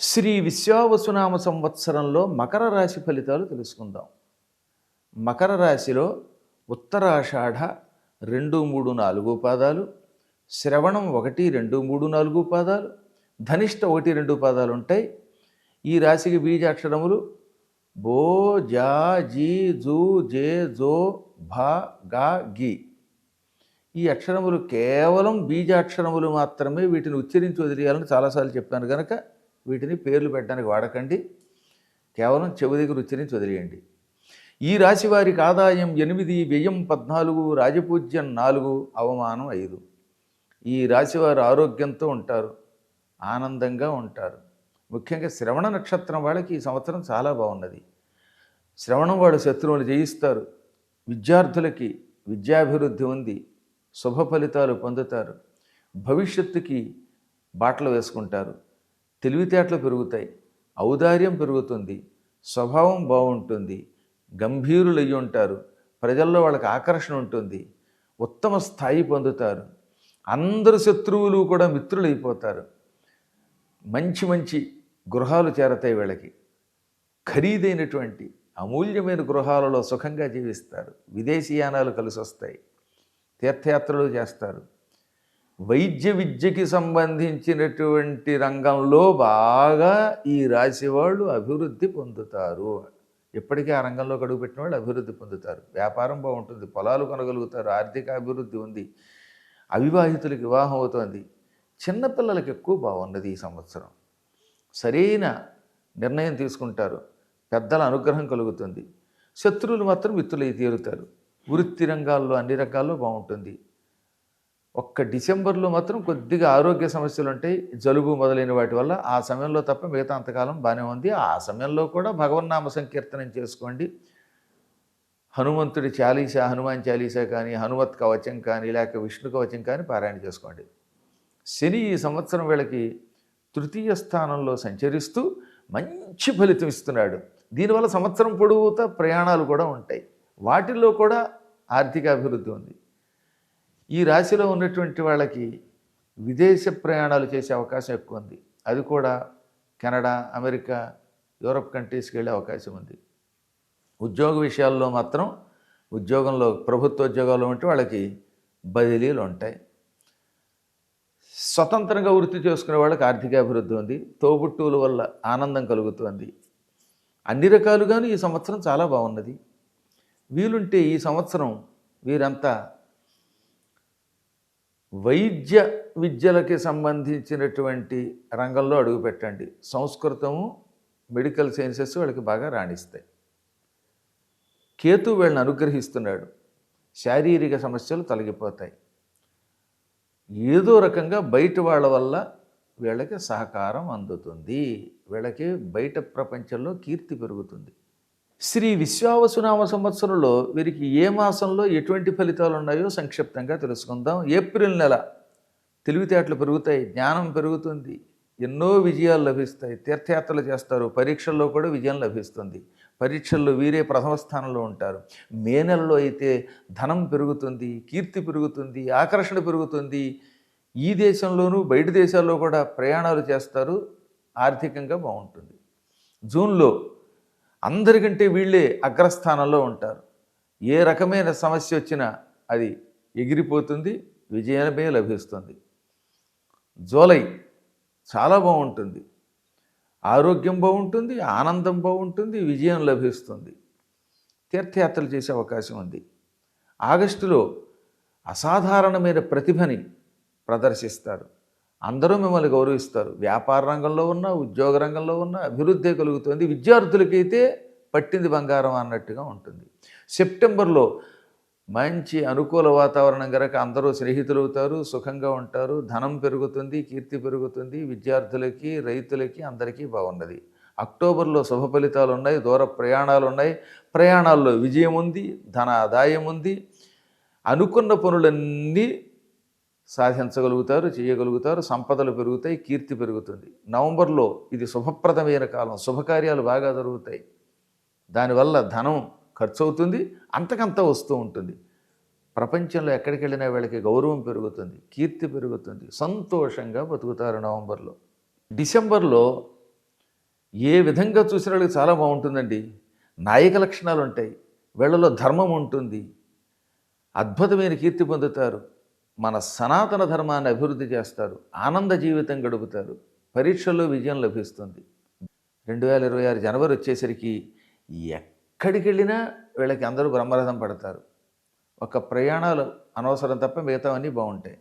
శ్రీ విశ్వావసునామ సంవత్సరంలో మకర రాశి ఫలితాలు తెలుసుకుందాం. మకర రాశిలో ఉత్తరాషాఢ రెండు మూడు నాలుగు పాదాలు శ్రవణం ఒకటి రెండు మూడు నాలుగు పాదాలు ధనిష్ట ఒకటి రెండు పాదాలు ఉంటాయి. ఈ రాశికి బీజాక్షరములు బో జా జీ జూ జే జో భా గా గి. ఈ అక్షరములు కేవలం బీజాక్షరములు మాత్రమే వీటిని ఉచ్చరించి వదిలేయాలని చాలాసార్లు చెప్పాను కనుక వీటిని పేర్లు పెట్టడానికి వాడకండి. కేవలం చెవి దగ్గర ఉచ్చరించి వదిలేయండి. ఈ రాశి వారికి ఆదాయం ఎనిమిది వ్యయం పద్నాలుగు రాజపూజ్యం నాలుగు అవమానం ఐదు. ఈ రాశివారు ఆరోగ్యంతో ఉంటారు ఆనందంగా ఉంటారు. ముఖ్యంగా శ్రవణ నక్షత్రం వాళ్ళకి ఈ సంవత్సరం చాలా బాగున్నది. శ్రవణం వాడు శత్రువులు జయిస్తారు. విద్యార్థులకి విద్యాభివృద్ధి ఉంది శుభ ఫలితాలు పొందుతారు. భవిష్యత్తుకి బాటలు వేసుకుంటారు. తెలివితేటలు పెరుగుతాయి ఔదార్యం పెరుగుతుంది స్వభావం బాగుంటుంది గంభీరులు అయ్యి ఉంటారు ప్రజల్లో వాళ్ళకి ఆకర్షణ ఉంటుంది ఉత్తమ స్థాయి పొందుతారు అందరు శత్రువులు కూడా మిత్రులైపోతారు. మంచి మంచి గృహాలు చేరతాయి వీళ్ళకి. ఖరీదైనటువంటి అమూల్యమైన గృహాలలో సుఖంగా జీవిస్తారు. విదేశీయానాలు కలిసి వస్తాయి తీర్థయాత్రలు చేస్తారు. వైద్య విద్యకి సంబంధించినటువంటి రంగంలో బాగా ఈ రాశి వాళ్ళు అభివృద్ధి పొందుతారు ఎప్పటికీ ఆ రంగంలో అడుగుపెట్టిన వాళ్ళు అభివృద్ధి పొందుతారు. వ్యాపారం బాగుంటుంది పొలాలు కొనగలుగుతారు ఆర్థిక అభివృద్ధి ఉంది అవివాహితులకు వివాహం అవుతుంది. చిన్నపిల్లలకి ఎక్కువ బాగున్నది ఈ సంవత్సరం. సరైన నిర్ణయం తీసుకుంటారు. పెద్దల అనుగ్రహం కలుగుతుంది. శత్రువులు మాత్రం మిత్రులై తీరుతారు. వృత్తి రంగాల్లో అన్ని రకాల్లో బాగుంటుంది. ఒక్క డిసెంబర్లో మాత్రం కొద్దిగా ఆరోగ్య సమస్యలు ఉంటాయి జలుబు మొదలైన వాటి వల్ల ఆ సమయంలో తప్ప మిగతా అంతకాలం బాగానే ఉంది. ఆ సమయంలో కూడా భగవన్నామ సంకీర్తనం చేసుకోండి. హనుమంతుడి చాలీసా హనుమాన్ చాలీసా కానీ హనుమత్ కవచం కానీ లేక విష్ణు కవచం కానీ పారాయణ చేసుకోండి. శని ఈ సంవత్సరం వీళ్ళకి తృతీయ స్థానంలో సంచరిస్తూ మంచి ఫలితం ఇస్తున్నాడు. దీనివల్ల సంవత్సరం పొడవుతా ప్రయాణాలు కూడా ఉంటాయి. వాటిల్లో కూడా ఆర్థిక అభివృద్ధి ఉంది. ఈ రాశిలో ఉన్నటువంటి వాళ్ళకి విదేశ ప్రయాణాలు చేసే అవకాశం ఎక్కువ ఉంది. అది కూడా కెనడా అమెరికా యూరప్ కంట్రీస్కి వెళ్ళే అవకాశం ఉంది. ఉద్యోగ విషయాల్లో మాత్రం ఉద్యోగంలో ప్రభుత్వ ఉద్యోగాలు ఉంటే వాళ్ళకి బదిలీలు ఉంటాయి. స్వతంత్రంగా వృత్తి చేసుకునే వాళ్ళకి ఆర్థిక అభివృద్ధి ఉంది. తోబుట్టువుల వల్ల ఆనందం కలుగుతుంది. అన్ని రకాలుగాను ఈ సంవత్సరం చాలా బాగున్నది. వీలుంటే ఈ సంవత్సరం వీరంతా వైద్య విద్యలకి సంబంధించినటువంటి రంగంలో అడుగుపెట్టండి. సంస్కృతము మెడికల్ సైన్సెస్ వాళ్ళకి బాగా రాణిస్తాయి. కేతు వీళ్ళని అనుగ్రహిస్తున్నాడు. శారీరక సమస్యలు తొలగిపోతాయి. ఏదో రకంగా బయట వాళ్ళ వల్ల వీళ్ళకి సహకారం అందుతుంది. వీళ్ళకి బయట ప్రపంచంలో కీర్తి పెరుగుతుంది. శ్రీ విశ్వావసునామ సంవత్సరంలో వీరికి ఏ మాసంలో ఎటువంటి ఫలితాలు ఉన్నాయో సంక్షిప్తంగా తెలుసుకుందాం. ఏప్రిల్ నెల తెలివితేటలు పెరుగుతాయి జ్ఞానం పెరుగుతుంది ఎన్నో విజయాలు లభిస్తాయి. తీర్థయాత్రలు చేస్తారు పరీక్షల్లో కూడా విజయం లభిస్తుంది. పరీక్షల్లో వీరే ప్రథమ స్థానంలో ఉంటారు. మే నెలలో అయితే ధనం పెరుగుతుంది కీర్తి పెరుగుతుంది ఆకర్షణ పెరుగుతుంది. ఈ దేశంలోనూ బయట దేశాల్లో కూడా ప్రయాణాలు చేస్తారు ఆర్థికంగా బాగుంటుంది. జూన్లో అందరికంటే వీళ్ళే అగ్రస్థానంలో ఉంటారు. ఏ రకమైన సమస్య వచ్చినా అది ఎగిరిపోతుంది విజయమే లభిస్తుంది. జూలై చాలా బాగుంటుంది. ఆరోగ్యం బాగుంటుంది ఆనందం బాగుంటుంది విజయం లభిస్తుంది. తీర్థయాత్రలు చేసే అవకాశం ఉంది. ఆగస్టులో అసాధారణమైన ప్రతిభని ప్రదర్శిస్తారు. అందరూ మిమ్మల్ని గౌరవిస్తారు. వ్యాపార రంగంలో ఉన్న ఉద్యోగ రంగంలో ఉన్న అభివృద్ధి కలుగుతుంది. విద్యార్థులకైతే పట్టింది బంగారం అన్నట్టుగా ఉంటుంది. సెప్టెంబర్లో మంచి అనుకూల వాతావరణం కనుక అందరూ స్నేహితులు అవుతారు సుఖంగా ఉంటారు ధనం పెరుగుతుంది కీర్తి పెరుగుతుంది విద్యార్థులకి రైతులకి అందరికీ బాగున్నది అక్టోబర్లో శుభ ఫలితాలు ఉన్నాయి దూర ప్రయాణాలు ఉన్నాయి. ప్రయాణాల్లో విజయం ఉంది ధన ఆదాయం ఉంది. అనుకున్న పనులన్నీ సాధించగలుగుతారు చేయగలుగుతారు సంపదలు పెరుగుతాయి కీర్తి పెరుగుతుంది. నవంబర్లో ఇది శుభప్రదమైన కాలం శుభకార్యాలు బాగా జరుగుతాయి. దానివల్ల ధనం ఖర్చు అవుతుంది అంతకంత వస్తూ ఉంటుంది. ప్రపంచంలో ఎక్కడికి వెళ్ళినా వీళ్ళకి గౌరవం పెరుగుతుంది కీర్తి పెరుగుతుంది సంతోషంగా బతుకుతారు నవంబర్లో. డిసెంబర్లో ఏ విధంగా చూసిన వాళ్ళకి చాలా బాగుంటుందండి. నాయక లక్షణాలు ఉంటాయి వీళ్ళలో ధర్మం ఉంటుంది అద్భుతమైన కీర్తి పొందుతారు. మన సనాతన ధర్మాన్ని అభివృద్ధి చేస్తారు ఆనంద జీవితం గడుపుతారు పరీక్షల్లో విజయం లభిస్తుంది. రెండు వేల ఇరవై ఆరు జనవరి వచ్చేసరికి ఎక్కడికి వెళ్ళినా వీళ్ళకి అందరూ బ్రహ్మరథం పడతారు. ఒక ప్రయాణాలు అనవసరం తప్ప మిగతావన్నీ బాగుంటాయి.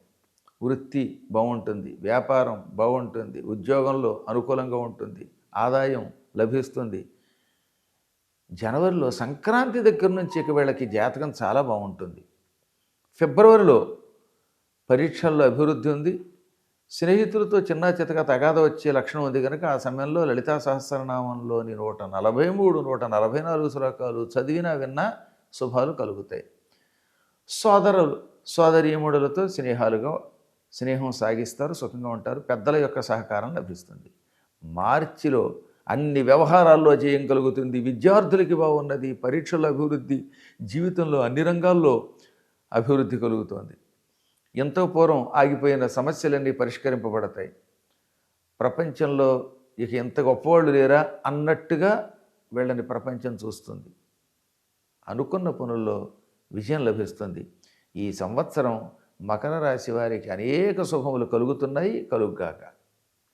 వృత్తి బాగుంటుంది వ్యాపారం బాగుంటుంది ఉద్యోగంలో అనుకూలంగా ఉంటుంది ఆదాయం లభిస్తుంది. జనవరిలో సంక్రాంతి దగ్గర నుంచి ఇక వీళ్ళకి జాతకం చాలా బాగుంటుంది. ఫిబ్రవరిలో పరీక్షల్లో అభివృద్ధి ఉంది. స్నేహితులతో చిన్న చితక తగాద వచ్చే లక్షణం ఉంది కనుక ఆ సమయంలో లలితా సహస్రనామంలోని నూట నలభై మూడు నూట నలభై నాలుగు శ్లోకాలు చదివినా విన్నా శుభాలు కలుగుతాయి. సోదరులు సోదరీముడులతో స్నేహాలుగా స్నేహం సాగిస్తారు సుఖంగా ఉంటారు పెద్దల యొక్క సహకారం లభిస్తుంది. మార్చిలో అన్ని వ్యవహారాల్లో జయం కలుగుతుంది. విద్యార్థులకి బాగున్నది పరీక్షల అభివృద్ధి జీవితంలో అన్ని రంగాల్లో అభివృద్ధి కలుగుతోంది. ఎంతో పూర్వం ఆగిపోయిన సమస్యలన్నీ పరిష్కరింపబడతాయి. ప్రపంచంలో ఇక ఎంత గొప్పవాళ్ళు లేరా అన్నట్టుగా వీళ్ళని ప్రపంచం చూస్తుంది. అనుకున్న పనుల్లో విజయం లభిస్తుంది. ఈ సంవత్సరం మకర రాశి వారికి అనేక శుభములు కలుగుతున్నాయి కలుగుగాక.